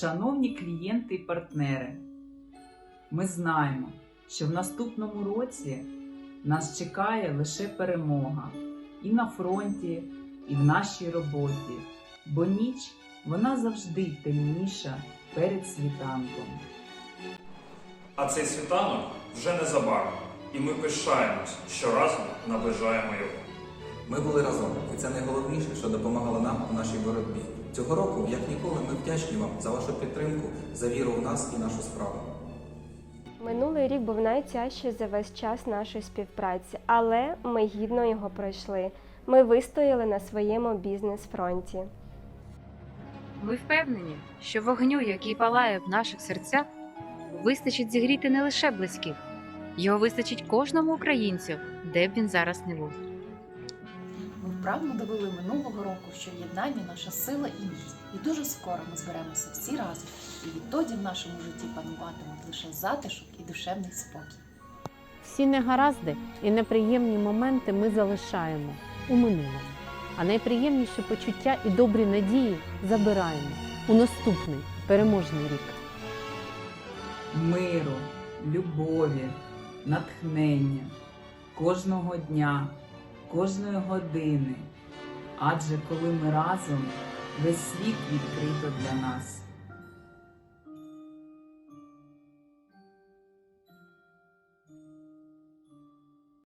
Шановні клієнти і партнери, ми знаємо, що в наступному році нас чекає лише перемога і на фронті, і в нашій роботі, бо ніч вона завжди темніша перед світанком. А цей світанок вже незабаром, і ми пишаємось, що разом наближаємо його. Ми були разом, і це найголовніше, що допомагало нам у нашій боротьбі. Цього року, як ніколи, ми вдячні вам за вашу підтримку, за віру в нас і нашу справу. Минулий рік був найтяжчий за весь час нашої співпраці, але ми гідно його пройшли. Ми вистояли на своєму бізнес-фронті. Ми впевнені, що вогню, який палає в наших серцях, вистачить зігріти не лише близьких, його вистачить кожному українцю, де б він зараз не був. Ми довели минулого року, що єднання наша сила і міць. І дуже скоро ми зберемося всі разом, і відтоді в нашому житті пануватимуть лише затишок і душевний спокій. Всі негаразди і неприємні моменти ми залишаємо у минулому, а найприємніші почуття і добрі надії забираємо у наступний переможний рік. миру, любові, натхнення кожного дня, кожної години. Адже коли ми разом, весь світ відкрито для нас.